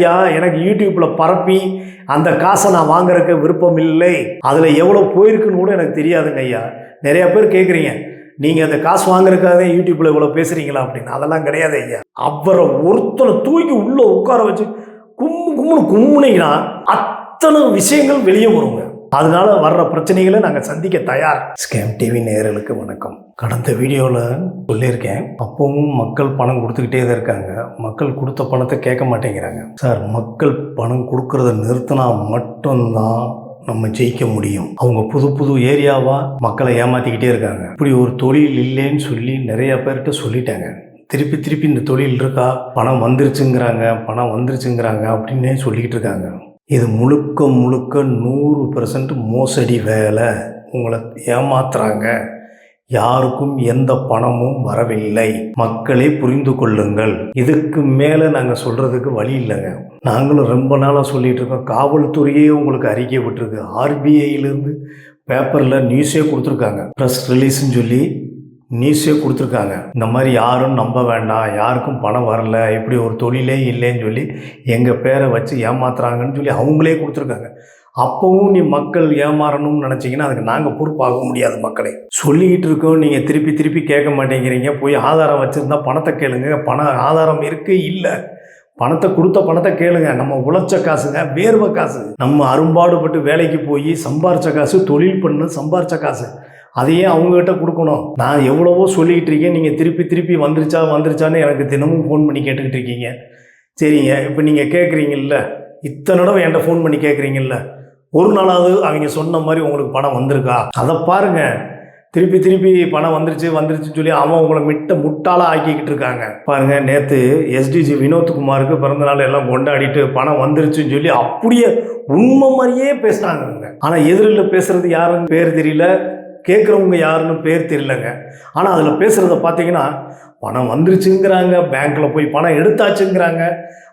ஐயா எனக்கு யூடியூப்பில் பரப்பி அந்த காசை நான் வாங்குறதுக்கு விருப்பம் இல்லை. அதில் எவ்வளோ போயிருக்குன்னு கூட எனக்கு தெரியாதுங்க ஐயா. நிறைய பேர் கேட்குறீங்க நீங்கள் அந்த காசு வாங்குறதுக்காக யூடியூப்பில் இவ்வளோ பேசுகிறீங்களா அப்படின்னு. அதெல்லாம் கிடையாது ஐயா. அவரை ஒருத்தனை தூக்கி உள்ளே உட்கார வச்சு கும்மு கும்முன்னு கும்முனீங்கன்னா அத்தனை விஷயங்கள் வெளியே வருங்க. அதனால வர்ற பிரச்சனைகளை நாங்கள் சந்திக்க தயார். ஸ்கேம் டிவி நேர்களுக்கு வணக்கம். கடந்த வீடியோவில் சொல்லியிருக்கேன். அப்பவும் மக்கள் பணம் கொடுத்துக்கிட்டே தான் இருக்காங்க. மக்கள் கொடுத்த பணத்தை கேட்க மாட்டேங்கிறாங்க. சார் மக்கள் பணம் கொடுக்கறத நிறுத்தினா மட்டும்தான் நம்ம ஜெயிக்க முடியும். அவங்க புது புது ஏரியாவாக மக்களை ஏமாற்றிக்கிட்டே இருக்காங்க. இப்படி ஒரு தொழில் இல்லைன்னு சொல்லி நிறைய பேர்கிட்ட சொல்லிட்டாங்க. திருப்பி திருப்பி இந்த தொழில் இருக்கா? பணம் வந்துருச்சுங்கிறாங்க. பணம் வந்துருச்சுங்கிறாங்க அப்படின்னே சொல்லிக்கிட்டு இருக்காங்க. இது முழுக்க முழுக்க நூறு பர்சன்ட் மோசடி வேலை. உங்களை ஏமாத்துறாங்க. யாருக்கும் எந்த பணமும் வரவில்லை. மக்களே புரிந்து கொள்ளுங்கள். இதுக்கு மேலே நாங்கள் சொல்கிறதுக்கு வழி இல்லைங்க. நாங்களும் ரொம்ப நாளாக சொல்லிகிட்டு இருக்கோம். காவல்துறையே உங்களுக்கு அறிக்கை விட்டுருக்கு. ஆர்பிஐலேருந்து பேப்பரில் நியூஸே கொடுத்துருக்காங்க. ப்ரெஸ் ரிலீஸ்னு சொல்லி நியூஸே கொடுத்துருக்காங்க. இந்த மாதிரி யாரும் நம்ப வேண்டாம் யாருக்கும் பணம் வரல இப்படி ஒரு தொழிலே இல்லைன்னு சொல்லி எங்கள் பேரை வச்சு ஏமாத்துறாங்கன்னு சொல்லி அவங்களே கொடுத்துருக்காங்க. அப்போவும் நீ மக்கள் ஏமாறணும்னு நினச்சிங்கன்னா அதுக்கு நாங்கள் பொறுப்பாக முடியாது மக்களே. சொல்லிக்கிட்டு இருக்கோம் நீங்கள் திருப்பி திருப்பி கேட்க மாட்டேங்கிறீங்க. போய் ஆதாரம் வச்சுருந்தா பணத்தை கேளுங்க. பணம் ஆதாரம் இருக்குது இல்லை. பணத்தை கொடுத்த பணத்தை கேளுங்க. நம்ம உழைச்ச காசுங்க வேர்வை காசு. நம்ம அரும்பாடுபட்டு வேலைக்கு போய் சம்பாரிச்ச காசு தொழில் பண்ணு சம்பாரிச்ச காசு. அதையே அவங்ககிட்ட கொடுக்கணும். நான் எவ்வளவோ சொல்லிக்கிட்டு இருக்கேன். நீங்கள் திருப்பி திருப்பி வந்துருச்சா வந்துருச்சான்னு எனக்கு தினமும் ஃபோன் பண்ணி கேட்டுக்கிட்டு இருக்கீங்க. சரிங்க. இப்போ நீங்கள் கேட்குறீங்கல்ல இத்தனை தடவை என்கிட்ட ஃபோன் பண்ணி கேட்குறீங்கல்ல ஒரு நாளாவது அவங்க சொன்ன மாதிரி உங்களுக்கு பணம் வந்திருக்கா? அதை பாருங்க. திருப்பி திருப்பி பணம் வந்துருச்சு வந்துருச்சுன்னு சொல்லி அவன் உங்களை மிட்ட முட்டாளாக ஆக்கிக்கிட்டு இருக்காங்க. பாருங்க. நேற்று எஸ்டிஜி வினோத்குமாருக்கு பிறந்தநாள் எல்லாம் கொண்டாடிட்டு பணம் வந்துருச்சுன்னு சொல்லி அப்படியே உண்மை மாதிரியே பேசுகிறாங்க ஆனால் எதிரில் பேசுறது யாருன்னு பேர் தெரியல. கேட்குறவங்க யாருன்னு பேர் தெரியலங்க. ஆனால் அதில் பேசுகிறத பார்த்தீங்கன்னா பணம் வந்துருச்சுங்கிறாங்க பேங்க்கில் போய் பணம் எடுத்தாச்சுங்கிறாங்க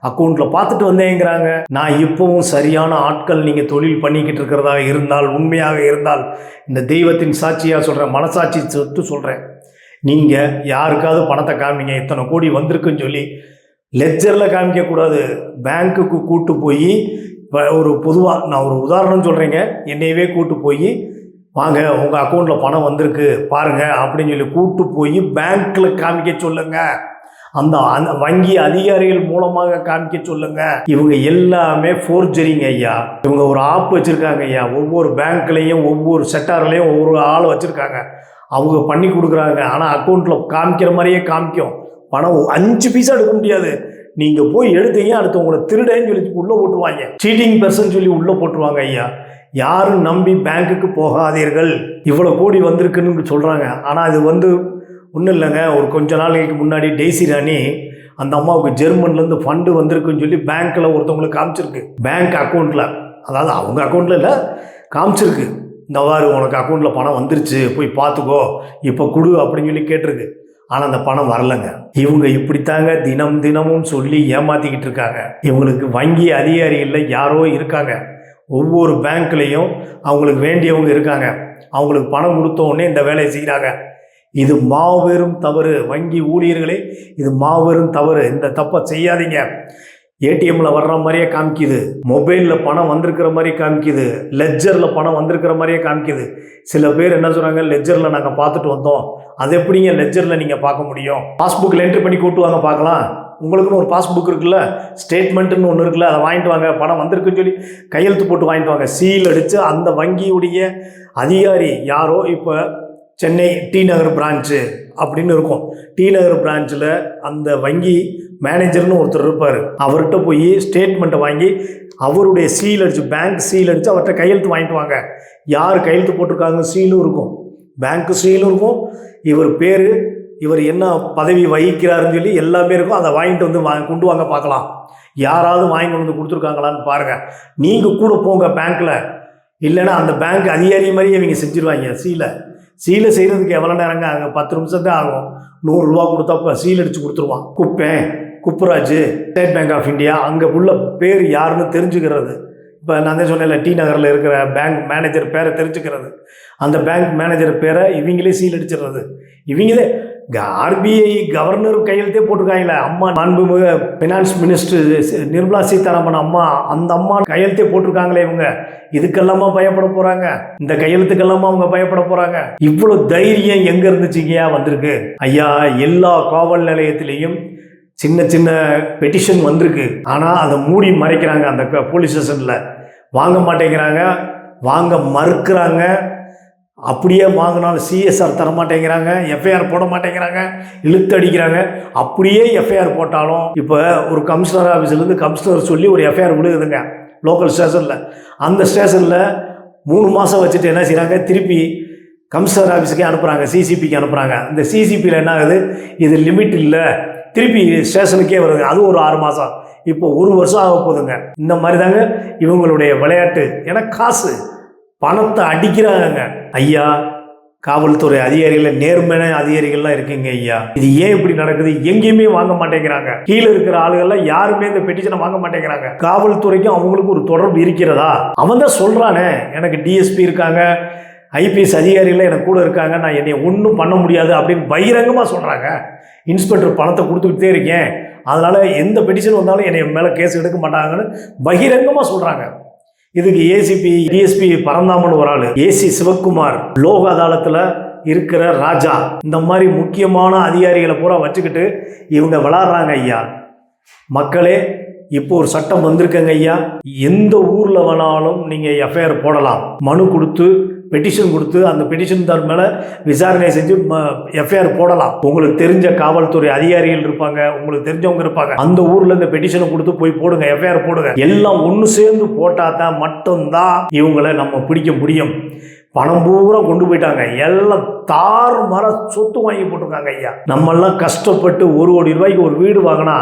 அக்கௌண்ட்டில் பார்த்துட்டு வந்தேங்கிறாங்க. நான் இப்போவும் சரியான ஆட்கள் நீங்கள் தொழில் பண்ணிக்கிட்டு இருக்கிறதா இருந்தால் உண்மையாக இருந்தால் இந்த தெய்வத்தின் சாட்சியாக சொல்கிறேன் மனசாட்சி சொத்து சொல்கிறேன் நீங்கள் யாருக்காவது பணத்தை காமிங்க இத்தனை கோடி வந்திருக்குன்னு சொல்லி லெஜரில் காமிக்கக்கூடாது. பேங்க்குக்கு கூட்டு போய் ஒரு பொதுவாக நான் ஒரு உதாரணம் சொல்கிறேங்க என்னையவே கூட்டு போய் வாங்க உங்கள் அக்கௌண்ட்டில் பணம் வந்திருக்கு பாருங்கள் அப்படின்னு சொல்லி கூட்டு போய் பேங்க்கில் காமிக்க சொல்லுங்க. அந்த அந்த வங்கி அதிகாரிகள் மூலமாக காமிக்க சொல்லுங்க. இவங்க எல்லாமே ஃபோர்ஜரிங்க ஐயா. இவங்க ஒரு ஆப் வச்சுருக்காங்க ஐயா. ஒவ்வொரு பேங்க்லேயும் ஒவ்வொரு செட்டார்லேயும் ஒவ்வொரு ஆள் வச்சுருக்காங்க. அவங்க பண்ணி கொடுக்குறாங்க. ஆனால் அக்கௌண்ட்டில் காமிக்கிற மாதிரியே காமிக்கும். பணம் அஞ்சு பீஸாக எடுக்க முடியாது. நீங்கள் போய் எடுத்தீங்க அடுத்து உங்களை திருடேன்னு சொல்லி உள்ளே போட்டுருவாங்க. சீட்டிங் பர்சன் சொல்லி உள்ளே போட்டுருவாங்க ஐயா. யாரும் நம்பி பேங்க்குக்கு போகாதீர்கள். இவ்வளோ கோடி வந்திருக்குன்னு சொல்கிறாங்க ஆனால் அது வந்து ஒன்றும் இல்லைங்க. ஒரு கொஞ்ச நாளைக்கு முன்னாடி டெய்ஸி ராணி அந்த அம்மாவுக்கு ஜெர்மன்லேருந்து ஃபண்டு வந்திருக்குன்னு சொல்லி பேங்க்கில் ஒருத்தவங்களுக்கு காமிச்சிருக்கு. பேங்க் அக்கௌண்ட்டில் அதாவது அவங்க அக்கௌண்ட்டில் இல்லை காமிச்சிருக்கு. இந்த வாரு உனக்கு அக்கௌண்ட்டில் பணம் வந்துருச்சு. போய் பார்த்துக்கோ இப்போ கொடு அப்படின்னு சொல்லி கேட்டிருக்கு. ஆனால் அந்த பணம் வரலைங்க. இவங்க இப்படித்தாங்க தினம் தினமும் சொல்லி ஏமாத்திக்கிட்டு இருக்காங்க. இவங்களுக்கு வங்கி அதிகாரிகளில் யாரோ இருக்காங்க. ஒவ்வொரு பேங்க்லேயும் அவங்களுக்கு வேண்டியவங்க இருக்காங்க. அவங்களுக்கு பணம் கொடுத்தோடனே இந்த வேலையை செய்கிறாங்க இது மாபெரும் தவறு. வங்கி ஊழியர்களே இது மாபெரும் தவறு. இந்த தப்பை செய்யாதீங்க. ஏடிஎம்ல வர்ற மாதிரியே காமிக்குது. மொபைலில் பணம் வந்திருக்கிற மாதிரி காமிக்குது. லெஜரில் பணம் வந்திருக்கிற மாதிரியே காமிக்குது. சில பேர் என்ன சொல்கிறாங்க லெஜரில் நாங்கள் பார்த்துட்டு வந்தோம். அது எப்படிங்க லெஜரில் நீங்கள் பார்க்க முடியும்? பாஸ்புக்கில் என்ட்ரி பண்ணி கூட்டு வாங்க பார்க்கலாம். உங்களுக்குன்னு ஒரு பாஸ்புக் இருக்குல்ல ஸ்டேட்மெண்ட்டுன்னு ஒன்று இருக்குல்ல அதை வாங்கிட்டு வாங்க. பணம் வந்திருக்குன்னு சொல்லி கையெழுத்து போட்டு வாங்கிட்டு வாங்க. சீல் அடித்து அந்த வங்கியுடைய அதிகாரி யாரோ இப்போ சென்னை டி நகர் பிரான்ச்சு அப்படின்னு இருக்கும். டி நகர் பிரான்ச்சில் அந்த வங்கி மேனேஜர்னு ஒருத்தர் இருப்பார். அவர்கிட்ட போய் ஸ்டேட்மெண்ட்டை வாங்கி அவருடைய சீல் அடித்து பேங்க் சீல் அடித்து அவர்கிட்ட கையெழுத்து வாங்கிட்டு வாங்க. யார் கையெழுத்து போட்டிருக்காங்க சீலும் இருக்கும். பேங்க்கு சீலும் இருக்கும். இவர் பேர் இவர் என்ன பதவி வகிக்கிறாருன்னு சொல்லி எல்லாமே இருக்கும். அதை வாங்கிட்டு வந்து வா கொண்டு வாங்க பார்க்கலாம். யாராவது வாங்கிட்டு வந்து கொடுத்துருக்காங்களான்னு பாருங்கள் நீங்கள் கூட போங்க பேங்க்கில் இல்லைன்னா அந்த பேங்க் அதிகாரி மாதிரியே இவங்க செஞ்சுருவாங்க. சீலை. சீலை செய்கிறதுக்கு எவ்வளோ நேரங்க அங்கே பத்து நிமிஷம் தான் ஆகும். நூறுரூவா கொடுத்தா இப்போ சீல் அடித்து கொடுத்துருவான். குப்பேன் Kuppuraj. State bank of India. அங்கே உள்ள பேர் யாருன்னு தெரிஞ்சுக்கிறது. இப்போ நான் தான் சொன்னேன்ல டி நகரில் இருக்கிற பேங்க் மேனேஜர் பேரை தெரிஞ்சுக்கிறது. அந்த பேங்க் மேனேஜர் பேரை இவங்களே சீல் அடிச்சிடுறது. இவங்களே ஆர்பிஐ கவர்னர் கையெழுத்தே போட்டிருக்காங்களே அம்மா மாண்புமிகு ஃபினான்ஸ் மினிஸ்டர் நிர்மலா சீதாராமன் அம்மா அந்த அம்மா கையெழுத்தே போட்டிருக்காங்களே இவங்க. இதுக்கெல்லாமா பயப்பட போறாங்க? இந்த கையெழுத்துக்கெல்லாமா அவங்க பயப்பட போறாங்க? இவ்வளவு தைரியம் எங்க இருந்துச்சுங்கயா வந்திருக்கு? ஐயா எல்லா காவல் நிலையத்திலையும் சின்ன சின்ன பெட்டிஷன் வந்திருக்கு. ஆனால் அதை மூடி மறைக்கிறாங்க அந்த போலீஸ் ஸ்டேஷனில் வாங்க மாட்டேங்கிறாங்க. வாங்க மறுக்கிறாங்க. அப்படியே வாங்கினாலும் சிஎஸ்ஆர் தர மாட்டேங்கிறாங்க. எஃப்ஐஆர் போட மாட்டேங்கிறாங்க. இழுத்து அடிக்கிறாங்க அப்படியே எஃப்ஐஆர் போட்டாலும் இப்போ ஒரு கமிஷனர் ஆஃபீஸ்லேருந்து கமிஷனர் சொல்லி ஒரு எஃப்ஐஆர் விழுகுதுங்க. லோக்கல் ஸ்டேஷனில் அந்த ஸ்டேஷனில் மூணு மாதம் வச்சுட்டு என்ன செய்கிறாங்க திருப்பி கமிஷனர் ஆஃபீஸுக்கே அனுப்புகிறாங்க சிசிபிக்கு அனுப்புகிறாங்க இந்த சிசிபியில் என்ன ஆகுது? இது லிமிட் இல்லை. திருப்பி ஸ்டேஷனுக்கே வருது. அது ஒரு ஆறு மாதம் இப்போ ஒரு வருஷம் ஆக போதுங்க. இந்த மாதிரி தாங்க இவங்களுடைய விளையாட்டு. ஏன்னா காசு. பணத்தை அடிக்கிறாங்க ஐயா காவல்துறை அதிகாரிகள் நேர்மையான அதிகாரிகள்லாம் இருக்குங்க ஐயா. இது ஏன் இப்படி நடக்குது? எங்கேயுமே வாங்க மாட்டேங்கிறாங்க. கீழே இருக்கிற ஆளுகள்லாம் யாருமே இந்த பெட்டிஷனை வாங்க மாட்டேங்கிறாங்க. காவல்துறைக்கும் அவங்களுக்கு ஒரு தொடர்பு இருக்கிறதா? அவன் தான் சொல்றானே. எனக்கு டிஎஸ்பி இருக்காங்க. ஐபிஎஸ் அதிகாரிகள் எனக்கு கூட இருக்காங்க. நான் என்னை ஒன்றும் பண்ண முடியாது அப்படின்னு பகிரங்கமாக சொல்கிறாங்க இன்ஸ்பெக்டர் பணத்தை கொடுத்துக்கிட்டே இருக்கேன். அதனால் எந்த பெட்டிஷன் வந்தாலும் என்னை மேலே கேஸ் எடுக்க மாட்டாங்கன்னு பகிரங்கமாக சொல்கிறாங்க இதுக்கு ஏசிபி டிஎஸ்பி பரந்தாமன் ஒரு ஆள். ஏசி சிவக்குமார் லோக அதாலத்தில் இருக்கிற ராஜா. இந்த மாதிரி முக்கியமான அதிகாரிகளை பூரா வச்சுக்கிட்டு இவங்க விளாட்றாங்க ஐயா. மக்களே இப்போ ஒரு சட்டம் வந்திருக்கங்க ஐயா. எந்த ஊரில் வேணாலும் நீங்கள் எஃப்ஐஆர் போடலாம். மனு கொடுத்து பெட்டிஷன் கொடுத்து அந்த பெட்டிஷன் தர் மேலே விசாரணை செஞ்சு எஃப்ஐஆர் போடலாம். உங்களுக்கு தெரிஞ்ச காவல்துறை அதிகாரிகள் இருப்பாங்க உங்களுக்கு தெரிஞ்சவங்க இருப்பாங்க. அந்த ஊரில் இந்த பெட்டிஷனை கொடுத்து போய் போடுங்க எஃப்ஐஆர் போடுங்க. எல்லாம் ஒன்று சேர்ந்து போட்டால் தான் மட்டும்தான் இவங்களை நம்ம பிடிக்க முடியும். பணம் பூரா கொண்டு போயிட்டாங்க. எல்லாம் தாறு மர சொத்து வாங்கி போட்டிருக்காங்க ஐயா. நம்மெல்லாம் கஷ்டப்பட்டு ஒரு கோடி ரூபாய்க்கு ஒரு வீடு வாங்கினா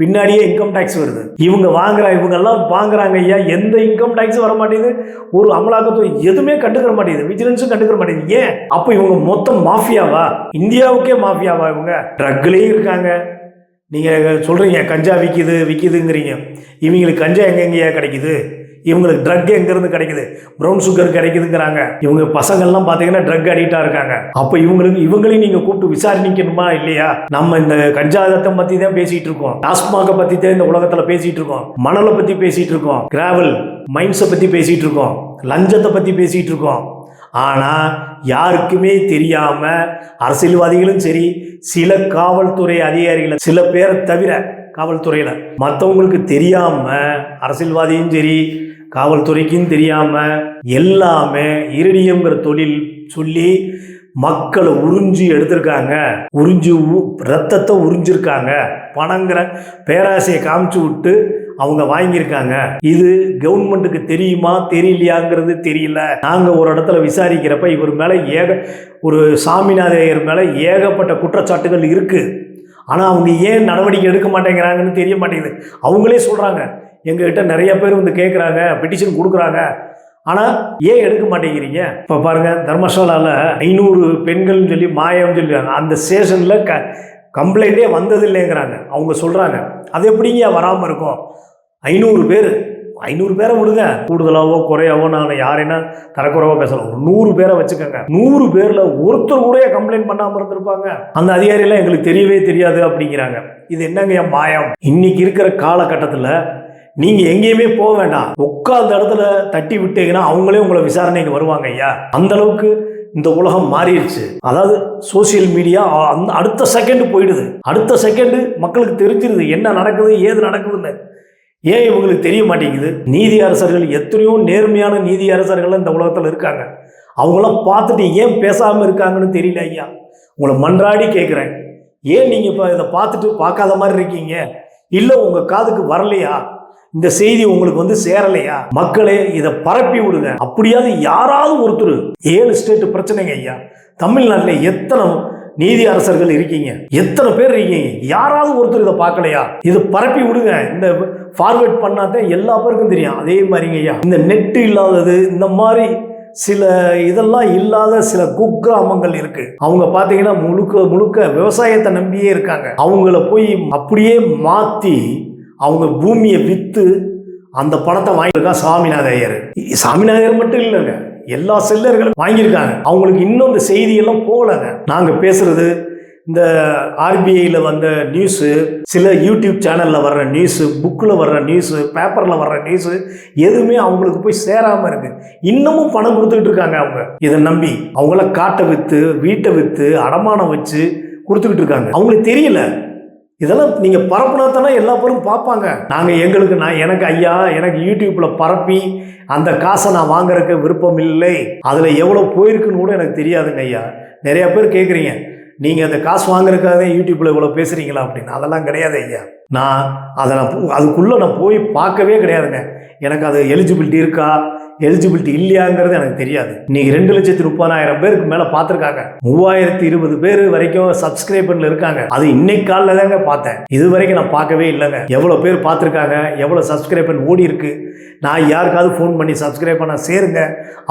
பின்னாடியே இன்கம் டேக்ஸ் வருது. இவங்க வாங்குற இவங்க எல்லாம் வாங்குறாங்க ஐயா. எந்த இன்கம் டேக்ஸ் வர மாட்டேங்குது. ஒரு அமலாக்கத்துறை எதுவுமே கண்டுக்கிற மாட்டேங்குது. விஜிலன்ஸும் கண்டுக்கிற மாட்டேங்குது. ஏன்? அப்போ இவங்க மொத்தம் மாஃபியாவா? இந்தியாவுக்கே மாஃபியாவா இவங்க? ட்ரக்லேயும் இருக்காங்க. நீங்கள் சொல்கிறீங்க கஞ்சா விற்கிது விற்கிதுங்கிறீங்க இவங்களுக்கு கஞ்சா எங்கெங்கேயா கிடைக்குது? இவங்களுக்கு ட்ரக் எங்கேருந்து கிடைக்குது? ப்ரௌன் சுகர் கிடைக்குதுங்கிறாங்க. இவங்க பசங்கள்லாம் பார்த்தீங்கன்னா ட்ரக் அடிக்டாக இருக்காங்க. அப்போ இவங்களுக்கு இவங்களையும் நீங்கள் கூப்பிட்டு விசாரணிக்கணுமா இல்லையா? நம்ம இந்த கஞ்சாதத்தை பற்றி தான் பேசிகிட்டு இருக்கோம். டாஸ்மாகை பற்றி தான் இந்த உலகத்தில் பேசிகிட்டு இருக்கோம். மணலை பற்றி பேசிகிட்டு இருக்கோம். கிராவல் மைன்ஸை பற்றி பேசிகிட்டு இருக்கோம். லஞ்சத்தை பற்றி பேசிகிட்டு இருக்கோம். ஆனால் யாருக்குமே தெரியாமல் அரசியல்வாதிகளும் சரி சில காவல்துறை அதிகாரிகள் சில பேரை தவிர காவல்துறையில் மற்றவங்களுக்கு தெரியாமல் அரசியல்வாதியும் சரி காவல்துறைக்கும் தெரியாமல் எல்லாமே இருடியம்ங்கிற தொழில் சொல்லி மக்களை உறிஞ்சி எடுத்திருக்காங்க. உறிஞ்சி உ- ரத்தத்தை உறிஞ்சிருக்காங்க. பணங்கிற பேராசையை காமிச்சு விட்டு அவங்க வாங்கியிருக்காங்க. இது கவர்மெண்ட்டுக்கு தெரியுமா தெரியலையாங்கிறது தெரியல. நாங்கள் ஒரு இடத்துல விசாரிக்கிறப்ப இவர் மேலே ஏக ஒரு சாமிநாதையர் மேலே ஏகப்பட்ட குற்றச்சாட்டுகள் இருக்குது ஆனால் அவங்க ஏன் நடவடிக்கை எடுக்க மாட்டேங்கிறாங்கன்னு தெரிய மாட்டேங்குது. அவங்களே சொல்கிறாங்க எங்ககிட்ட நிறைய பேர் வந்து கேட்குறாங்க பெட்டிஷன் கொடுக்குறாங்க. ஆனால் ஏன் எடுக்க மாட்டேங்கிறீங்க? இப்போ பாருங்கள் தர்மசாலாவில் ஐநூறு பெண்கள்னு சொல்லி மாயம்னு சொல்லிடுறாங்க அந்த ஸ்டேஷனில் க கம்ப்ளைண்ட்டே வந்ததில்லைங்கிறாங்க. அவங்க சொல்கிறாங்க அது எப்படிங்க வராமல் இருக்கும்? ஐநூறு பேர் ஐநூறு பேரை விடுங்க. கூடுதலாவோ குறையாவோ நான் யாரைனா தரக்குறைவோ பேசலாம். ஒரு நூறு பேரை வச்சுக்கோங்க. நூறு பேரில் ஒருத்தர் கூட கம்ப்ளைண்ட் பண்ணாமல் இருந்திருப்பாங்க. அந்த அதிகாரியெல்லாம் எங்களுக்கு தெரியவே தெரியாது அப்படிங்கிறாங்க. இது என்னங்க என் மாயம்? இன்னைக்கு இருக்கிற காலகட்டத்தில் நீங்கள் எங்கேயுமே போக வேண்டாம். உட்கார்ந்த இடத்துல தட்டி விட்டீங்கன்னா அவங்களே உங்களை விசாரணைக்கு வருவாங்க ஐயா. அந்த அளவுக்கு இந்த உலகம் மாறிடுச்சு. அதாவது சோஷியல் மீடியா அந்த அடுத்த செகண்ட் போயிடுது. அடுத்த செகண்டு மக்களுக்கு தெரிஞ்சிருது என்ன நடக்குது ஏது நடக்குதுன்னு. ஏன் இவங்களுக்கு தெரிய மாட்டேங்குது? நீதி அரசர்கள் எத்தனையோ நேர்மையான நீதி அரசர்கள் இந்த உலகத்தில் இருக்காங்க. அவங்களாம் பார்த்துட்டு ஏன் பேசாமல் இருக்காங்கன்னு தெரியல ஐயா. உங்களை மன்றாடி கேட்குறேன் ஏன் நீங்கள் இப்போ இதை பார்த்துட்டு பார்க்காத மாதிரி இருக்கீங்க? இல்லை உங்கள் காதுக்கு வரலையா? இந்த செய்தி உங்களுக்கு வந்து சேரலையா? மக்களே இதை பரப்பி விடுங்க. அப்படியாவது யாராவது ஒருத்தர் ஏழு ஸ்டேட் பிரச்சனைங்க ஐயா. தமிழ்நாட்டில் எத்தனை நீதி அரசர்கள் இருக்கீங்க? எத்தனை பேர் இருக்கீங்க? யாராவது ஒருத்தர் இதை பார்க்கலையா? இதை பரப்பி விடுங்க. இந்த ஃபார்வேர்ட் பண்ணாதான் எல்லா பேருக்கும் தெரியும். அதே மாதிரிங்க ஐயா. இந்த நெட்டு இல்லாதது இந்த மாதிரி சில இதெல்லாம் இல்லாத சில குக்கிராமங்கள் இருக்கு. அவங்க பார்த்தீங்கன்னா முழுக்க முழுக்க விவசாயத்தை நம்பியே இருக்காங்க. அவங்கள போய் அப்படியே மாற்றி அவங்க பூமியை விற்று அந்த பணத்தை வாங்கியிருக்கான் சாமிநாத ஐயர் சாமிநாதையர் மட்டும் இல்லைங்க எல்லா செல்லர்களும் வாங்கியிருக்காங்க. அவங்களுக்கு இன்னும் இந்த செய்தியெல்லாம் போகலைங்க. நாங்கள் பேசுறது இந்த ஆர்பிஐயில் வந்த நியூஸு சில யூடியூப் சேனலில் வர்ற நியூஸு புக்கில் வர்ற நியூஸு பேப்பரில் வர்ற நியூஸு எதுவுமே அவங்களுக்கு போய் சேராமல் இருக்குது இன்னமும் பணம் கொடுத்துக்கிட்டு இருக்காங்க அவங்க. இதை நம்பி அவங்கள காட்டை விற்று வீட்டை விற்று அடமானம் வச்சு கொடுத்துக்கிட்டு இருக்காங்க. அவங்களுக்கு தெரியல. இதெல்லாம் நீங்கள் பரப்புனா தானே எல்லா பேரும் பார்ப்பாங்க. நாங்கள் எங்களுக்கு நான் எனக்கு ஐயா எனக்கு யூடியூப்பில் பரப்பி அந்த காசை நான் வாங்குறதுக்கு விருப்பம் இல்லை. அதில் எவ்வளோ போயிருக்குன்னு கூட எனக்கு தெரியாதுங்க ஐயா. நிறையா பேர் கேட்குறீங்க நீங்கள் அந்த காசு வாங்குறதுக்காக யூடியூப்பில் இவ்வளோ பேசுகிறீங்களா அப்படின்னு. அதெல்லாம் கிடையாது ஐயா. நான் அதை நான் அதுக்குள்ளே நான் போய் பார்க்கவே கிடையாதுங்க. எனக்கு அது எலிஜிபிலிட்டி இருக்கா? எலிஜிபிலிட்டி இல்லையாங்கிறது எனக்கு தெரியாது. இன்னைக்கு ரெண்டு லட்சத்தி முப்பதாயிரம் பேருக்கு மேலே பார்த்துருக்காங்க. மூவாயிரத்தி இருபது பேர் வரைக்கும் சப்ஸ்கிரைபர்ல இருக்காங்க. அது இன்னைக்கு காலில் தாங்க பார்த்தேன். இது வரைக்கும் நான் பார்க்கவே இல்லைங்க. எவ்வளோ பேர் பார்த்துருக்காங்க? எவ்வளோ சப்ஸ்கிரைபர் ஓடி இருக்கு? நான் யாருக்காவது ஃபோன் பண்ணி சப்ஸ்கிரைப் பண்ண சேருங்க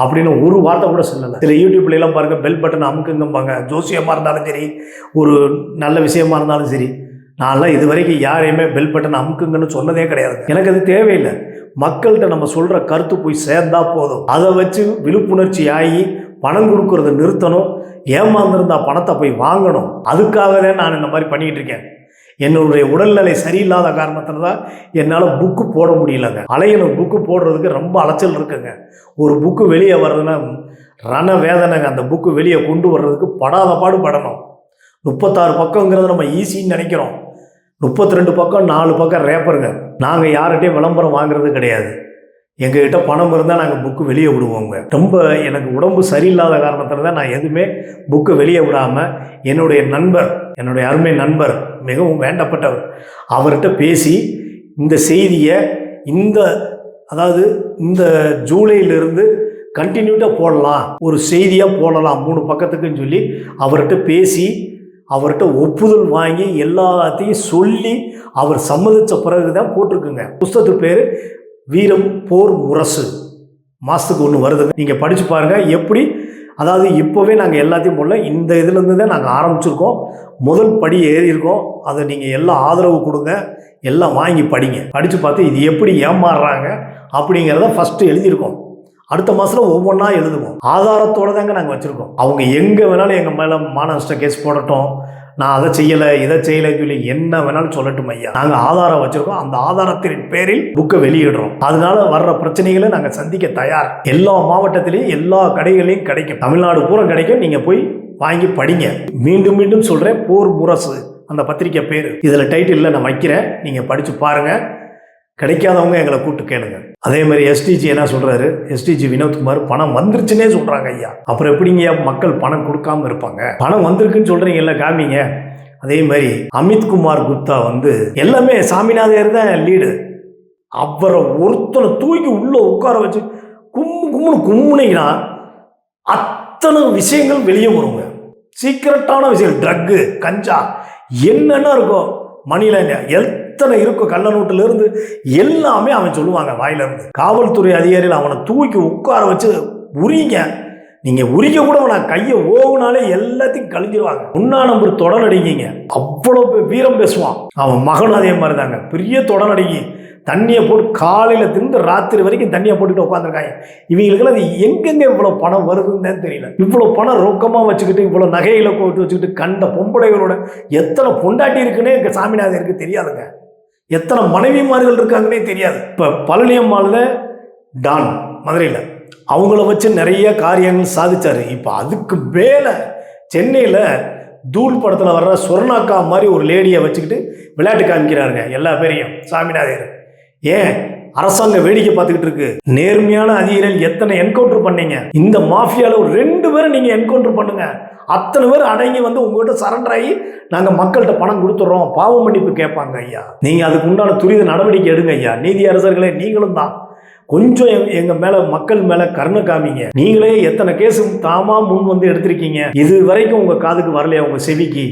அப்படின்னு ஒரு வார்த்தை கூட சொல்லலை. சில யூடியூப்ல எல்லாம் பாருங்க பெல் பட்டன் அமுக்குங்கம்பாங்க. ஜோசியமாக இருந்தாலும் சரி ஒரு நல்ல விஷயமா இருந்தாலும் சரி நான்லாம் இது வரைக்கும் யாரையுமே பெல் பட்டன் அமுக்குங்கன்னு சொன்னதே கிடையாது எனக்கு அது தேவையில்லை. மக்கள்கிட்ட நம்ம சொல்கிற கருத்து போய் சேர்ந்தா போதும். அதை வச்சு விழிப்புணர்ச்சி ஆகி பணம் கொடுக்கறத நிறுத்தணும். ஏமாந்துருந்தா பணத்தை போய் வாங்கணும். அதுக்காக தான் நான் இந்த மாதிரி பண்ணிக்கிட்டு இருக்கேன். என்னுடைய உடல்நிலை சரியில்லாத காரணத்தில் தான் என்னால் புக்கு போட முடியலங்க. அலையணும் புக்கு போடுறதுக்கு ரொம்ப அலைச்சல் இருக்குங்க. ஒரு புக்கு வெளியே வர்றதுன்னா ரண வேதனைங்க. அந்த புக்கு வெளியே கொண்டு வர்றதுக்கு படாத பாடு படணும். முப்பத்தாறு பக்கங்கிறது நம்ம ஈஸின்னு நினைக்கிறோம். முப்பத்தி ரெண்டு பக்கம் நாலு பக்கம் ரேப்பருங்க. நாங்கள் யார்கிட்டையும் விளம்பரம் வாங்குறது கிடையாது. எங்ககிட்ட பணம் இருந்தால் நாங்கள் புக்கு வெளியே விடுவோங்க. ரொம்ப எனக்கு உடம்பு சரியில்லாத காரணத்தில் தான் நான் எதுவுமே புக்கு வெளியே விடாமல் என்னுடைய நண்பர் என்னுடைய அருமை நண்பர் மிகவும் வேண்டப்பட்டவர் அவர்கிட்ட பேசி இந்த செய்தியை இந்த அதாவது இந்த ஜூலையிலிருந்து கண்டினியூட்டாக போடலாம். ஒரு செய்தியாக போடலாம். மூணு பக்கத்துக்குன்னு சொல்லி அவர்கிட்ட பேசி அவர்கிட்ட ஒப்புதல் வாங்கி எல்லாத்தையும் சொல்லி அவர் சம்மதித்த பிறகு தான் போட்டிருக்குங்க. புஸ்தத்து பேர் வீரம் போர் முரசு. மாதத்துக்கு ஒன்று வருதுங்க நீங்கள் படித்து பாருங்கள் எப்படி? அதாவது இப்போவே நாங்கள் எல்லாத்தையும் போடல. இந்த இதுலேருந்து தான் நாங்கள் ஆரம்பிச்சிருக்கோம். முதல் படி ஏறியிருக்கோம். அதை நீங்கள் எல்லாம் ஆதரவு கொடுங்க. எல்லாம் வாங்கி படிங்க. படித்து பார்த்து இது எப்படி ஏமாறுறாங்க அப்படிங்கிறத ஃபஸ்ட்டு எழுதியிருக்கோம். அடுத்த மாதத்தில் ஒவ்வொன்றா எழுதுவோம். ஆதாரத்தோடு தாங்க நாங்கள் வச்சுருக்கோம். அவங்க எங்கே வேணாலும் எங்கள் மேலே மானநஷ்ட கேஸ் போடட்டும். நான் அதை செய்யலை இதை செய்யலைன்னு சொல்லி என்ன வேணாலும் சொல்லட்டும் ஐயா. நாங்கள் ஆதாரம் வச்சுருக்கோம். அந்த ஆதாரத்தின் பேரில் புக்கை வெளியிடுறோம். அதனால வர்ற பிரச்சனைகளை நாங்கள் சந்திக்க தயார். எல்லா மாவட்டத்திலையும் எல்லா கடைகளையும் கிடைக்கும். தமிழ்நாடு பூரா கிடைக்கும். நீங்கள் போய் வாங்கி படிங்க. மீண்டும் மீண்டும் சொல்கிறேன் போர் முரசு. அந்த பத்திரிக்கை பேர். இதில் டைட்டிலில் நான் வைக்கிறேன். நீங்கள் படித்து பாருங்கள் கிடைக்காதவங்க எங்களை கூப்பிட்டு கேளுங்கள் அதே மாதிரி எஸ்டிஜி என்ன சொல்கிறாரு எஸ்டிஜி வினோத்குமார் பணம் வந்துருச்சுன்னே சொல்கிறாங்க ஐயா. அப்புறம் எப்படிங்க மக்கள் பணம் கொடுக்காம இருப்பாங்க? பணம் வந்திருக்குன்னு சொல்கிறீங்கல்ல காமிங்க. அதே மாதிரி அமித்குமார் குப்தா வந்து எல்லாமே சாமிநாதையர் தான் லீடு அவரை ஒருத்தனை தூக்கி உள்ளே உட்கார வச்சு கும்மு கும்முன்னு கும்முனீங்கன்னா அத்தனை விஷயங்கள் வெளியே வருங்க. சீக்கிரட்டான விஷயம் ட்ரக்கு கஞ்சா என்னென்ன இருக்கும் எல்த் எத்தனை இருக்கும் கள்ளநோட்டுல எல்லாமே அவன் சொல்லுவாங்க வாயிலிருந்து. காவல்துறை அதிகாரிகள் அவனை தூக்கி உட்கார வச்சு உரிங்க. நீங்கள் உரிக்க கூட நான் கையை ஓகுனாலே எல்லாத்தையும் கழிஞ்சிருவாங்க. முன்னா நம்பர் தொடனடிங்க அவ்வளோ வீரம் பேசுவான். அவன் மகனும் அதே மாதிரி தாங்க. பெரிய தொடனடிங்க தண்ணியை போட்டு காலையில் திருந்து ராத்திரி வரைக்கும் தண்ணியை போட்டுட்டு உட்காந்துருக்காங்க இவங்களுக்கெல்லாம் அது எங்கெங்கே இவ்வளோ பணம் வருதுன்னு தெரியல. இவ்வளோ பணம் ரொக்கமாக வச்சுக்கிட்டு இவ்வளோ நகைகளை போட்டு வச்சுக்கிட்டு கண்ட பொம்பளைகளோட எத்தனை பொண்டாட்டி இருக்குன்னே எங்கள் சாமிநாதருக்கு தெரியாதுங்க. எத்தனை மனைவிமார்கள் இருக்காங்கன்னே தெரியாது. இப்போ பழனியம்மாளில் டான் மதுரையில். அவங்கள வச்சு நிறைய காரியங்கள் சாதித்தார் இப்போ அதுக்கு மேலே சென்னையில் தூள் படத்தில் வர்ற சொர்ணாக்கா மாதிரி ஒரு லேடியை வச்சுக்கிட்டு விளையாட்டு காமிக்கிறாருங்க எல்லா பேரையும் சாமிநாதையர் ஏன்? அரசாங்கம் வேடிக்கை பார்த்துக்கிட்டு இருக்கு. நேர்மையான அதிகாரிகள் எத்தனை என்கவுண்டர் பண்ணீங்க? இந்த மாஃபியாவில் ஒரு ரெண்டு பேரும் நீங்கள் என்கவுண்டர் பண்ணுங்க. அத்தனை பேர் அடங்கி வந்து உங்ககிட்ட சரண்டர் ஆகி நாங்கள் மக்கள்கிட்ட பணம் கொடுத்துட்றோம் பாவ மன்னிப்பு கேட்பாங்க ஐயா. நீங்கள் அதுக்கு உண்டான துரித நடவடிக்கை எடுங்க ஐயா. நீதி அரசர்களே நீங்களும் தான். கொஞ்சம் எங் எங்கள் மேலே மக்கள் மேலே கருணை காமிங்க. நீங்களே எத்தனை கேஸ் தாமா முன் வந்து எடுத்திருக்கீங்க. இது வரைக்கும் உங்கள் காதுக்கு வரலையா உங்கள் செவிக்கு?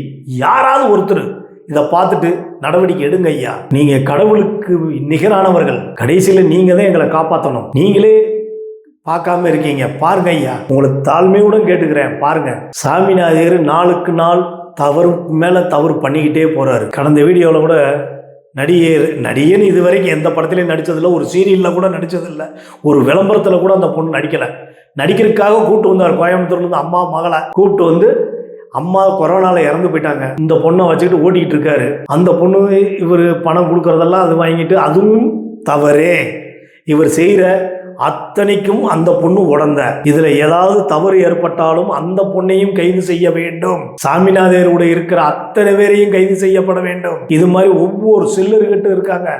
யாராவது ஒருத்தர் இதை பார்த்துட்டு நடவடிக்கை எடுங்க ஐயா. நீங்கள் கடவுளுக்கு நிகரானவர்கள். கடைசியில் நீங்கள் தான் எங்களை காப்பாற்றணும் நீங்களே பார்க்காம இருக்கீங்க. பாருங்க ஐயா. உங்களுக்கு தாழ்மையுடன் கேட்டுக்கிறேன். பாருங்க. சாமிநாதர் நாளுக்கு நாள் தவறு மேல தவறு பண்ணிக்கிட்டே போறாரு. கடந்த வீடியோவில் கூட நடிகை நடிகன் இது வரைக்கும் எந்த படத்துலையும் நடித்ததில்ல ஒரு சீரியலில் கூட நடித்ததில்ல ஒரு விளம்பரத்தில் கூட அந்த பொண்ணு நடிக்கலை. நடிக்கிறதுக்காக கூப்பிட்டு வந்தார். கோயம்புத்தூர்லேருந்து அம்மா மகளை கூப்பிட்டு வந்து அம்மா கொரோனாவில் இறந்து போயிட்டாங்க. இந்த பொண்ணை வச்சுக்கிட்டு ஓட்டிக்கிட்டு இருக்காரு. அந்த பொண்ணு இவர் பணம் கொடுக்குறதெல்லாம் அது வாங்கிட்டு அதுவும் தவறே. இவர் செய்கிற அத்தனைக்கும் அந்த பொண்ணு உடந்த. இதுல ஏதாவது தவறு ஏற்பட்டாலும் அந்த பொண்ணையும் கைது செய்ய வேண்டும். சாமிநாதையரோட இருக்கிற அத்தனை பேரையும் கைது செய்யப்பட வேண்டும். இது மாதிரி ஒவ்வொரு செல்லர்கிட்ட இருக்காங்க.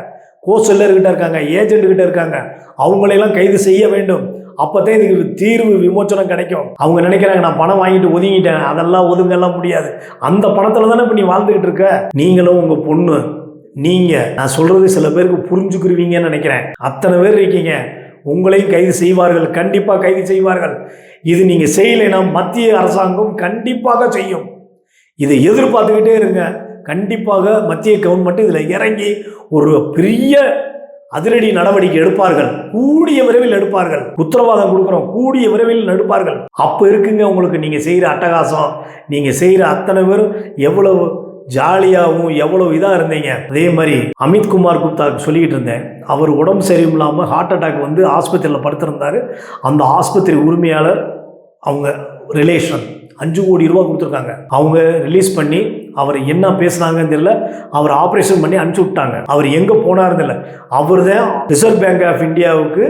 கோ செல்லர்கிட்ட இருக்காங்க ஏஜென்ட் கிட்ட இருக்காங்க. அவங்களையெல்லாம் கைது செய்ய வேண்டும். அப்போதான் இதுக்கு தீர்வு விமோச்சனம் கிடைக்கும். அவங்க நினைக்கிறாங்க நான் பணம் வாங்கிட்டு ஒதுங்கிட்டேன். அதெல்லாம் ஒதுங்கெல்லாம் முடியாது. அந்த பணத்தில் தானே இப்போ நீ வாழ்ந்துக்கிட்டு இருக்க? நீங்களும் உங்கள் பொண்ணு. நீங்கள் நான் சொல்கிறது சில பேருக்கு புரிஞ்சுக்கிருவீங்கன்னு நினைக்கிறேன். அத்தனை பேர் இருக்கீங்க. உங்களையும் கைது செய்வார்கள் கண்டிப்பாக கைது செய்வார்கள். இது நீங்கள் செய்யலைன்னா மத்திய அரசாங்கம் கண்டிப்பாக செய்யும். இதை எதிர்பார்த்துக்கிட்டே இருங்க. கண்டிப்பாக மத்திய கவர்மெண்ட் இதில் இறங்கி ஒரு பெரிய அதிரடி நடவடிக்கை எடுப்பார்கள். கூடிய விரைவில் எடுப்பார்கள். உத்தரவாதம் கொடுக்குறோம். கூடிய விரைவில் எடுப்பார்கள். அப்போ இருக்குங்க உங்களுக்கு நீங்கள் செய்கிற அட்டகாசம். நீங்கள் செய்கிற அத்தனை பேரும் எவ்வளவு ஜாலியாகவும் எவ்வளோ இதாக இருந்தீங்க? அதே மாதிரி அமித்குமார் குப்தாவுக்கு சொல்லிக்கிட்டு இருந்தேன். அவர் உடம்பு சரியில்லாமல் ஹார்ட் அட்டாக் வந்து ஆஸ்பத்திரியில் படுத்திருந்தார். அந்த ஆஸ்பத்திரி உரிமையாளர் அவங்க ரிலேஷன் அஞ்சு கோடி ரூபா கொடுத்துருக்காங்க. அவங்க ரிலீஸ் பண்ணி அவர் என்ன பேசுனாங்கன்னு தெரியல. அவர் ஆப்ரேஷன் பண்ணி அனுப்பிச்சி விட்டாங்க. அவர் எங்கே போனாருன்னு தெரியல. அவர் தான் ரிசர்வ் பேங்க் ஆஃப் இந்தியாவுக்கு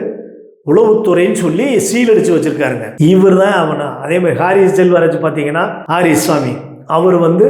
உளவுத்துறைன்னு சொல்லி சீல் அடித்து வச்சுருக்காருங்க. இவர் தான் அவனை அதே மாதிரி ஹாரிஸ் செல்வராஜ் பார்த்தீங்கன்னா ஹாரிஸ் சாமி அவர் வந்து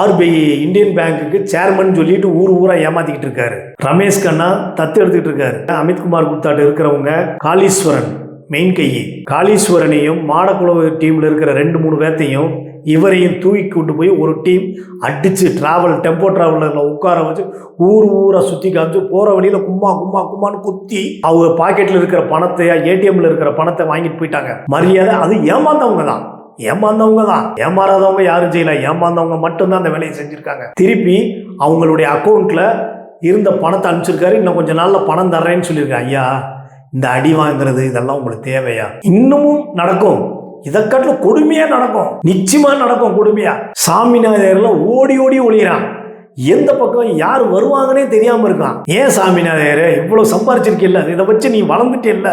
ஆர்பிஐ இந்தியன் பேங்க்குக்கு சேர்மன் சொல்லிட்டு ஊர் ஊரா ஏமாத்திக்கிட்டு இருக்காரு. ரமேஷ் கண்ணா தத்து எடுத்துக்கிட்டு இருக்காரு. அமித்குமார் குப்தாட்டு இருக்கிறவங்க காளீஸ்வரன் மெயின் கையி. காளீஸ்வரனையும் மாடக்குழு டீமில் இருக்கிற ரெண்டு மூணு பேர்த்தையும் இவரையும் தூக்கி கொண்டு போய் ஒரு டீம் அடித்து டிராவல் டெம்போ ட்ராவலில் உட்கார வச்சு ஊர் ஊரை சுற்றி காமிச்சு போகிற வழியில் கும்மா கும்மா கும்மான்னு குத்தி அவங்க பாக்கெட்டில் இருக்கிற பணத்தை ஏடிஎம்ல இருக்கிற பணத்தை வாங்கிட்டு போயிட்டாங்க. மரியாதை அது ஏமாந்தவங்க தான் ஏமாந்தவங்க தான் ஏமாறாதவங்க யாரும் செய்யல. ஏமாந்தவங்க மட்டும்தான் அந்த வேலையை செஞ்சுருக்காங்க. திருப்பி அவங்களுடைய அக்கௌண்ட்டில் இருந்த பணத்தை அனுப்பிச்சிருக்காரு. இன்னும் கொஞ்ச நாளில் பணம் தர்றேன்னு சொல்லியிருக்கேன் ஐயா இந்த அடி வாங்குறது இதெல்லாம் உங்களுக்கு தேவையா? இன்னமும் நடக்கும். இதை காட்டிலும் நடக்கும். நிச்சயமாக நடக்கும் கொடுமையாக சாமிநாதையர்ல ஓடி ஓடி ஒளிகிறான் எந்த பக்கம் யார் வருவாங்கன்னே தெரியாமல் இருக்கான். ஏன் சாமிநாதையர் இவ்வளோ சம்பாரிச்சிருக்கில்ல? இதை வச்சு நீ வளர்ந்துட்டே இல்லை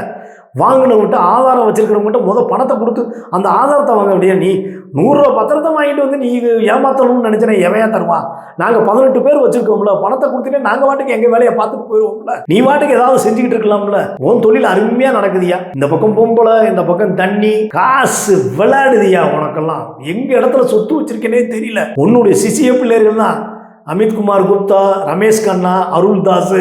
வாங்கினவங்கிட்ட ஆதாரம் வச்சிருக்கிறவங்ககிட்ட முதல் பணத்தை கொடுத்து அந்த ஆதாரத்தை வாங்க முடியாது. நீ நூறுரூவா பத்திரத்தை வாங்கிட்டு வந்து நீ ஏமாத்தணும்னு நினைச்சேன் எவையா தருவான் நாங்கள் பதினெட்டு பேர் வச்சுருக்கோம்ல பணத்தை கொடுத்துட்டு நாங்கள் வாட்டுக்கு எங்கள் வேலையை பார்த்துட்டு போயிடுவோம்ல நீ வாட்டுக்கு ஏதாவது செஞ்சுக்கிட்டு இருக்கலாம்ல. உன் தொழில் அருமையாக நடக்குதியா இந்த பக்கம் பொம்பளை இந்த பக்கம் தண்ணி காசு விளையாடுதியா உனக்கெல்லாம். எங்கள் இடத்துல சொத்து வச்சிருக்கேனே தெரியல. உன்னுடைய சிசிய பிள்ளைகள் தான். அமித்குமார் குப்தா ரமேஷ் கண்ணா அருள்தாஸ்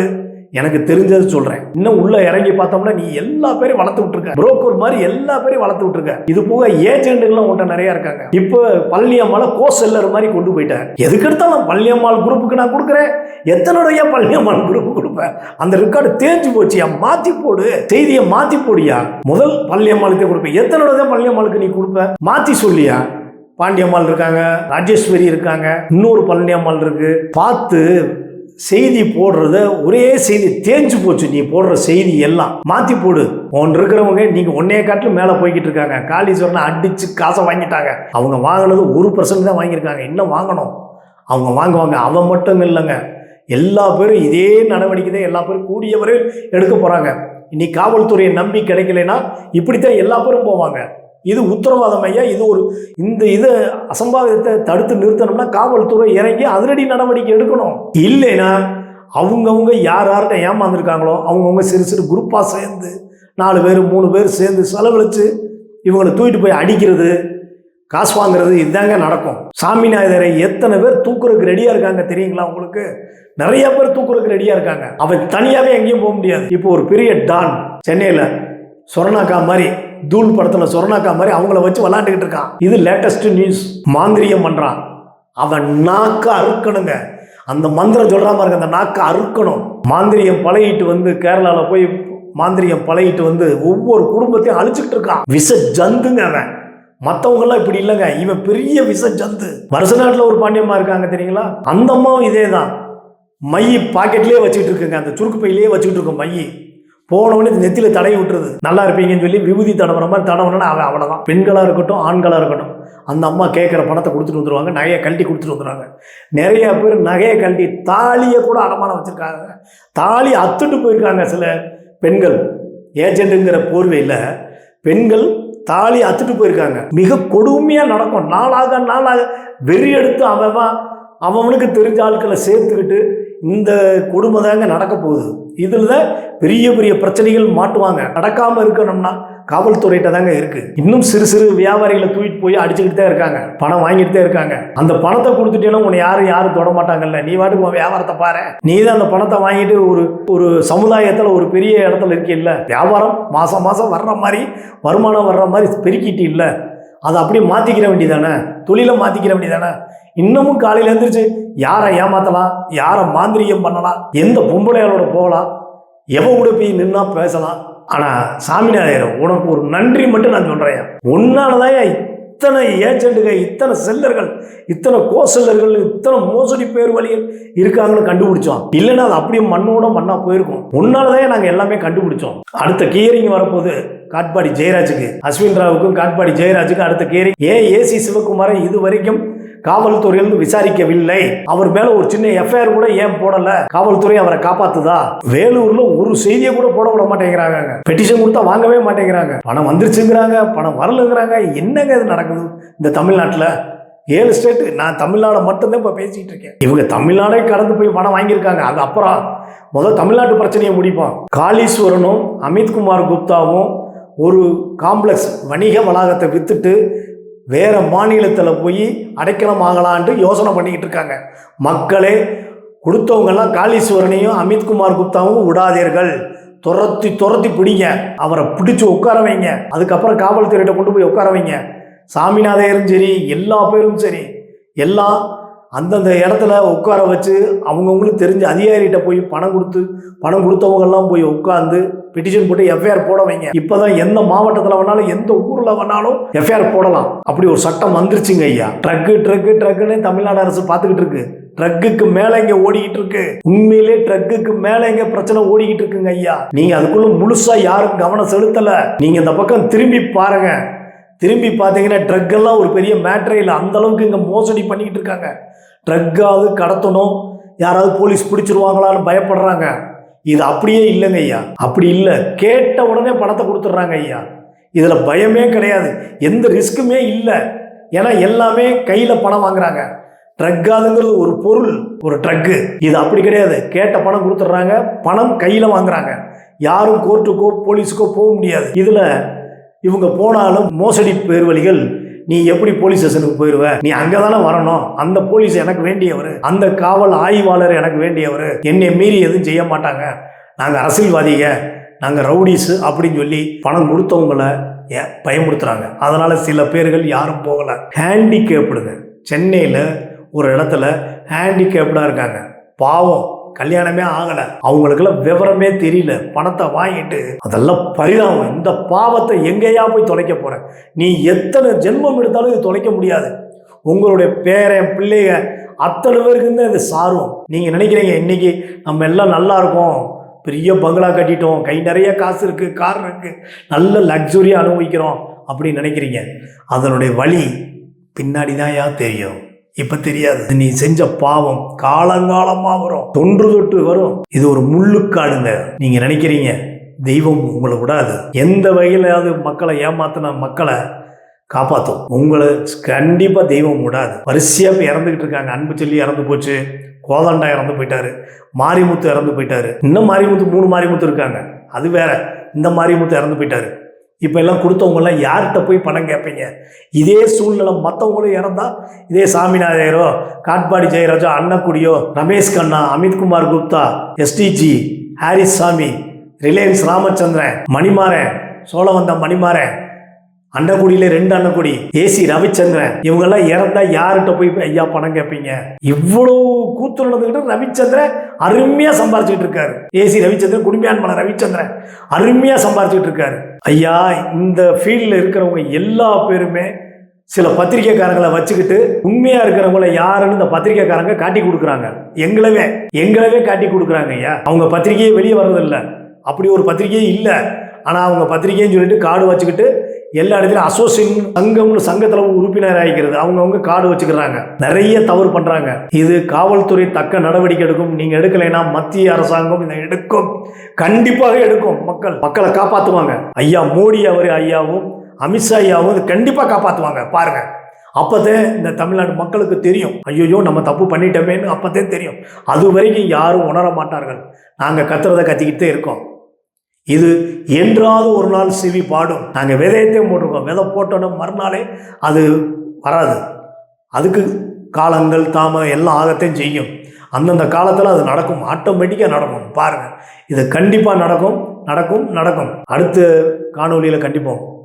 எனக்கு தெரிஞ்சது சொல்றேன். இன்னும் உள்ள இறங்கி பார்த்தோம்னா நீ எல்லா பேரும் வளர்த்து விட்டுருக்க. புரோக்கர் மாதிரி எல்லா பேரையும் வளர்த்து விட்டுருக்க. இது போக ஏஜென்ட்டுகள்லாம் உன்ட்ட நிறைய இருக்காங்க. இப்போ பழனியம்மாளை கோ செல்லர் மாதிரி கொண்டு போயிட்டேன். எதுக்கு எடுத்தாலும் பழனியம்மாள் குரூப்புக்கு நான் கொடுக்குறேன். எத்தனுடைய பழனியம்மாள் குரூப் கொடுப்பேன். அந்த ரெக்கார்டு தேஞ்சு போச்சியா? மாத்தி போடு. செய்தியை மாத்தி போடியா? முதல் பழனியம்மாளுக்கே கொடுப்பேன். எத்தனோட பழனியம்மாளுக்கு நீ கொடுப்ப? மாத்தி சொல்லியா? பாண்டியம்மாள் இருக்காங்க ராஜேஸ்வரி இருக்காங்க இன்னொரு பழனியம்மாள் இருக்கு. பார்த்து செய்தி போடுறத ஒரே செய்தி தேஞ்சு போச்சு. நீ போடுற செய்தி எல்லாம். மாத்தி போடு. ஒன்று இருக்கிறவங்க நீங்க ஒன்னே காட்டிலும் மேலே போய்கிட்டு இருக்காங்க. காளீஸ்வரனை அடிச்சு காசை வாங்கிட்டாங்க. அவங்க வாங்கினது ஒரு பர்சன்ட் தான் வாங்கியிருக்காங்க. இன்னும் வாங்கணும்? அவங்க வாங்குவாங்க. அவன் மட்டும் இல்லைங்க. எல்லா பேரும் இதே நடவடிக்கை தான் எல்லா பேரும் கூடிய வரையில் எடுக்க போறாங்க. இன்னைக்கு காவல்துறையை நம்பி கிடைக்கலைன்னா இப்படித்தான் எல்லா பேரும் போவாங்க. இது உத்தரவாதம் ஐயா இது ஒரு இந்த இது அசம்பாவிதத்தை தடுத்து நிறுத்தணும்னா காவல்துறை இறங்கி அதிரடி நடவடிக்கை எடுக்கணும். இல்லைன்னா அவங்கவுங்க யார் யார்கிட்ட ஏமாந்துருக்காங்களோ அவங்கவுங்க சிறு சிறு குரூப்பாக சேர்ந்து நாலு பேர் மூணு பேர் சேர்ந்து செலவழித்து இவங்களை தூக்கிட்டு போய் அடிக்கிறது காசு வாங்குறது இதுதாங்க நடக்கும். சாமிநாதரை எத்தனை பேர் தூக்குறதுக்கு ரெடியாக இருக்காங்க தெரியுங்களா உங்களுக்கு? நிறைய பேர் தூக்குறதுக்கு ரெடியாக இருக்காங்க. அவன் தனியாகவே எங்கேயும் போக முடியாது. இப்போ ஒரு பெரிய டான் சென்னையில் சொரணாக்கா மாதிரி தூள் படத்தில் சொர்ணாக்கா மாதிரி அவங்கள வச்சு விளாண்டுக்கிட்டு இருக்கான். இது லேட்டஸ்ட் நியூஸ் மாந்திரியம் பண்ணுறான் அவன் நாக்க அறுக்கணுங்க. அந்த மந்திரம் சொல்கிறா மாதிரி அந்த நாக்க அறுக்கணும். மாந்திரியம் பழகிட்டு வந்து கேரளாவில் போய் மாந்திரியம் பழகிட்டு வந்து ஒவ்வொரு குடும்பத்தையும் அழிச்சுக்கிட்டு இருக்கான். விஷ ஜந்துங்க அவன். மற்றவங்கெல்லாம் இப்படி இல்லைங்க. இவன் பெரிய விஷ ஜந்து. வருஷ நாட்டில் ஒரு பாண்டியம்மா இருக்காங்க தெரியுங்களா? அந்த அம்மாவும் இதே தான் மை பாக்கெட்லேயே வச்சுக்கிட்டு இருக்குங்க. அந்த சுருக்கு பையிலேயே வச்சுக்கிட்டு இருக்கும் மை போனவொடனே நெத்தியில் தடவி விட்டுறது நல்லா இருப்பீங்கன்னு சொல்லி விபூதி தடவுற மாதிரி தடவுனா அவன் அவ்வளோதான் பெண்களாக இருக்கட்டும் ஆண்களாக இருக்கட்டும். அந்த அம்மா கேட்குற பணத்தை கொடுத்துட்டு வந்துருவாங்க நகையை கழட்டி கொடுத்துட்டு வந்துடுவாங்க நிறைய பேர் நகையை கழட்டி தாலியை கூட அடமானம் வச்சுருக்காங்க. தாலி அத்துட்டு போயிருக்காங்க சில பெண்கள். ஏஜென்ட்டுங்கிற போர்வையில் பெண்கள் தாலி அத்துட்டு போயிருக்காங்க. மிக கொடுமையாக நடக்கும். நாளாக நாளாக வெறி எடுத்து அவன் அவனுக்கு தெரிஞ்ச ஆட்களை சேர்த்துக்கிட்டு இந்த கொடுமை தாங்க நடக்க போகுது. இதில் தான் பெரிய பெரிய பிரச்சனைகள் மாட்டுவாங்க. நடக்காமல் இருக்கணும்னா காவல்துறையிட்ட தாங்க இருக்கு. இன்னும் சிறு சிறு வியாபாரிகளை தூக்கிட்டு போய் அடிச்சுக்கிட்டு தான் இருக்காங்க. பணம் வாங்கிட்டு தான் இருக்காங்க. அந்த பணத்தை கொடுத்துட்டேன்னா உன்னை யாரும் யாரும் தொட மாட்டாங்கல்ல. நீ வாட்டுக்கு உன் வியாபாரத்தை பாரு. நீ தான் அந்த பணத்தை வாங்கிட்டு ஒரு ஒரு சமுதாயத்தில் ஒரு பெரிய இடத்துல இருக்கில்ல. வியாபாரம் மாதம் மாதம் வர்ற மாதிரி வருமானம் வர்ற மாதிரி பெருக்கிட்டு இல்லை. அதை அப்படியே மாற்றிக்கிற வேண்டியதானே? தொழிலை மாற்றிக்கிற வேண்டியதானே? இன்னமும் காலையில் எழுந்திரிச்சு யாரை ஏமாத்தலாம் யாரை மாந்திரியம் பண்ணலாம் எந்த பொம்பளையாளோட போகலாம் எவன் கூட போய் நின்னா பேசலாம்? ஆனால் சாமிநாதர் உனக்கு ஒரு நன்றி மட்டும் நான் சொல்கிறேன் உன்னாலதான் இத்தனை ஏஜென்ட்டுகள் இத்தனை செல்லர்கள் இத்தனை கோ செல்லர்கள் இத்தனை மோசடி பேர் வழிகள் இருக்காங்கன்னு கண்டுபிடிச்சோம். இல்லைன்னா அது அப்படியே மண்ணோட மண்ணா போயிருக்கும். உன்னாலதான் நாங்கள் எல்லாமே கண்டுபிடிச்சோம். அடுத்த கியரிங் வரப்போகுது காட்பாடி ஜெயராஜுக்கு அஸ்வின் ராவுக்கும் காட்பாடி ஜெயராஜுக்கும் அடுத்த கியரிங் ஏ ஏசி சிவகுமாரன் இது வரைக்கும் காவல்துறையில் விசாரிக்கவில்லை. அவர் மேல ஒரு சின்ன எஃப்ஐஆர் கூட ஏன் போடல? காவல்துறை அவரை காப்பாத்துதா? வேலூர்ல ஒரு செய்தியை கூட போட விட மாட்டேங்கிறாங்க பெட்டிஷன் கொடுத்தா வாங்கவே மாட்டேங்கிறாங்க. பணம் வந்துருச்சுங்கிறாங்க பணம் வரலங்கிறாங்க. என்னங்க இது நடக்குது இந்த தமிழ்நாட்டில்? ஏழு ஸ்டேட்டு நான் தமிழ்நாடை மட்டும்தான் இப்போ பேசிட்டு இருக்கேன். இவங்க தமிழ்நாடே கடந்து போய் பணம் வாங்கியிருக்காங்க. அது அப்புறம் முதல் தமிழ்நாட்டு பிரச்சனையை முடிப்போம். காளீஸ்வரனும் அமித்குமார் குப்தாவும் ஒரு காம்ப்ளெக்ஸ் வணிக வளாகத்தை வித்துட்டு வேறு மாநிலத்தில் போய் அடைக்கலம் ஆகலான்ட்டு யோசனை பண்ணிக்கிட்டு இருக்காங்க மக்களே கொடுத்தவங்கெல்லாம் காளீஸ்வரனையும் அமித்குமார் குப்தாவும் விடாதீர்கள். துரத்தி துரத்தி பிடிங்க. அவரை பிடிச்சி உட்கார வைங்க. அதுக்கப்புறம் காவல்துறையிட்ட கொண்டு போய் உட்கார வைங்க. சாமிநாதையரும் சரி எல்லா பேரும் சரி. எல்லாம் அந்தந்த இடத்துல உட்கார வச்சு அவங்கவுங்களுக்கு தெரிஞ்ச அதிகாரிகிட்ட போய் பணம் கொடுத்து பணம் கொடுத்தவங்கெல்லாம் போய் உட்காந்து பெட்டிஷன் போட்டு எஃப்ஐஆர் போட வைங்க. இப்போதான் எந்த மாவட்டத்தில் வேணாலும் எந்த ஊரில் வேணாலும் எஃப்ஐஆர் போடலாம். அப்படி ஒரு சட்டம் வந்துருச்சுங்க ஐயா. ட்ரக்கு ட்ரக்கு ட்ரக்குன்னு தமிழ்நாடு அரசு பார்த்துக்கிட்டு இருக்கு. ட்ரக்குக்கு மேல இங்க ஓடிக்கிட்டு இருக்கு. உண்மையிலே ட்ரக்குக்கு மேல இங்க பிரச்சனை ஓடிக்கிட்டு இருக்குங்க ஐயா. நீங்க அதுக்குள்ள முழுசா யாரும் கவனம் செலுத்தல. நீங்க இந்த பக்கம் திரும்பி பாருங்க. திரும்பி பார்த்தீங்கன்னா ட்ரக் எல்லாம் ஒரு பெரிய மேட்ரே இல்லை. அந்த அளவுக்கு இங்கே மோசடி பண்ணிக்கிட்டு இருக்காங்க. ட்ரக்காவது கடத்தணும். யாராவது போலீஸ் பிடிச்சிருவாங்களான்னு பயப்படுறாங்க. இது அப்படியே இல்லைங்க ஐயா. அப்படி இல்லை. கேட்ட உடனே பணத்தை கொடுத்துட்றாங்க ஐயா. இதில் பயமே கிடையாது. எந்த ரிஸ்க்குமே இல்லை. ஏன்னா எல்லாமே கையில் பணம் வாங்குறாங்க. ட்ரக்காதுங்கிறது ஒரு பொருள் ஒரு ட்ரக்கு இது அப்படி கிடையாது. கேட்ட பணம் கொடுத்துட்றாங்க. பணம் கையில் வாங்குறாங்க. யாரும் கோர்ட்டுக்கோ போலீஸுக்கோ போக முடியாது. இதில் இவங்க போனாலும் மோசடி பேர்வழிகள் நீ எப்படி போலீஸ் ஸ்டேஷனுக்கு போயிடுவ நீ அங்கே தானே வரணும். அந்த போலீஸ் எனக்கு வேண்டியவர். அந்த காவல் ஆய்வாளர் எனக்கு வேண்டியவர். என்னை மீறி எதுவும் செய்ய மாட்டாங்க. நாங்கள் அரசியல்வாதிக நாங்கள் ரவுடிஸு அப்படின்னு சொல்லி பணம் கொடுத்தவங்கள பயமுறுத்துறாங்க. அதனால் சில பேர்கள் யாரும் போகலை. ஹேண்டிகேப்டுங்க சென்னையில் ஒரு இடத்துல ஹேண்டிகேப்டாக இருக்காங்க. பாவம். கல்யாணமே ஆகலை. அவங்களுக்கெல்லாம் விவரமே தெரியல. பணத்தை வாங்கிட்டு அதெல்லாம் பரிதாபம். இந்த பாவத்தை எங்கேயா போய் தொலைக்க போகிறேன் நீ எத்தனை ஜென்மம் எடுத்தாலும் இது தொலைக்க முடியாது. உங்களுடைய பேரன் பிள்ளைங்க அத்தனை பேருக்கு தான் இது சாரும் நீங்கள் நினைக்கிறீங்க இன்னைக்கு நம்ம எல்லாம் நல்லா இருக்கோம். பெரிய பங்களா கட்டிட்டோம். கை நிறைய காசு இருக்குது கார் இருக்குது நல்ல லக்ஸுரியாக அனுபவிக்கிறோம். அப்படின்னு நினைக்கிறீங்க. அதனுடைய வழி பின்னாடி தான் யா தெரியும். இப்ப தெரியாது. நீ செஞ்ச பாவம் காலங்காலமா வரும். தொன்று தொட்டு வரும். இது ஒரு முள்ளுக்காடுங்க. நீங்க நினைக்கிறீங்க தெய்வம் உங்களை விடாது. எந்த வகையிலாவது மக்களை ஏமாத்தின மக்களை காப்பாற்றும் உங்களை கண்டிப்பாக தெய்வம் விடாது. வரிசையாக இறந்துக்கிட்டு இருக்காங்க. அன்பு சொல்லி இறந்து போச்சு. கோதண்டா இறந்து போயிட்டாரு. மாரிமுத்து இறந்து போயிட்டாரு. இன்னும் மாரிமுத்து மூணு மாரிமுத்து இருக்காங்க. அது வேற. இந்த மாரிமுத்து இறந்து போயிட்டாரு. இப்போ எல்லாம் கொடுத்தவங்கெல்லாம் யார்கிட்ட போய் பணம் கேட்பீங்க? இதே சூழ்நிலை மற்றவங்களும் இறந்தால் இதே சாமிநாதையரோ காட்பாடி ஜெயராஜோ அன்னக்குடியோ Ramesh Kanna Amitkumar Gupta SDG Harris Sami Reliance Ramachandran Manimaran Sholavandan Manimaran அன்னக்குடியில ரெண்டு அன்னக்குடி ஏசி ரவிச்சந்திரன். இவங்கெல்லாம் இறந்தா யார்கிட்ட போய் ஐயா பணம் கேட்பீங்க இவ்வளவு கூத்து நடந்துக்கிட்டு ரவிச்சந்திரன் அருமையா சம்பாரிச்சுட்டு இருக்காரு. ஏசி ரவிச்சந்திரன் குடும்பியான் மன ரவிச்சந்திரன் அருமையா சம்பாரிச்சுட்டு இருக்காரு. ஐயா இந்த ஃபீல்டில் இருக்கிறவங்க எல்லா பேருமே சில பத்திரிகைக்காரங்களை வச்சுக்கிட்டு உண்மையா இருக்கிறவங்கள யாருன்னு இந்த பத்திரிக்கைக்காரங்க காட்டி கொடுக்குறாங்க. எங்களவே எங்களவே காட்டி கொடுக்குறாங்க ஐயா. அவங்க பத்திரிகையே வெளியே வர்றதில்ல. அப்படி ஒரு பத்திரிகையே இல்லை. ஆனால் அவங்க பத்திரிகைன்னு சொல்லிட்டு கார்டு வச்சுக்கிட்டு எல்லா இடத்துலையும் அசோசியேஷன் சங்கம்னு சங்கத்தில் உறுப்பினர் ஆகிக்கிறது அவங்கவுங்க கார்டு வச்சுக்கிறாங்க. நிறைய தவறு பண்ணுறாங்க இது காவல்துறை தக்க நடவடிக்கை எடுக்கும். நீங்கள் எடுக்கலைன்னா மத்திய அரசாங்கம் இதை எடுக்கும். கண்டிப்பாக எடுக்கும் மக்கள். மக்களை காப்பாற்றுவாங்க ஐயா மோடி அவர் ஐயாவும் அமித்ஷா ஐயாவும் இது கண்டிப்பாக காப்பாற்றுவாங்க பாருங்க. அப்போதான் இந்த தமிழ்நாடு மக்களுக்கு தெரியும். ஐயோ நம்ம தப்பு பண்ணிட்டோமேன்னு அப்போதான் தெரியும். அது வரைக்கும் யாரும் உணர மாட்டார்கள் நாங்கள் கத்துறதை கத்திக்கிட்டே இருக்கோம். இது என்றாவது ஒரு நாள் சிவி பாடும். நாங்கள் விதையத்தையும் போட்டிருக்கோம். விதை போட்டோன்னா மறுநாளே அது வராது. அதுக்கு காலங்கள் தாமதம் எல்லாம் ஆகத்தையும் செய்யும். அந்தந்த காலத்தில் அது நடக்கும். ஆட்டோமேட்டிக்காக நடக்கும். பாருங்கள் இது கண்டிப்பாக நடக்கும். நடக்கும் நடக்கும். அடுத்த காணொலியில் கண்டிப்போம்.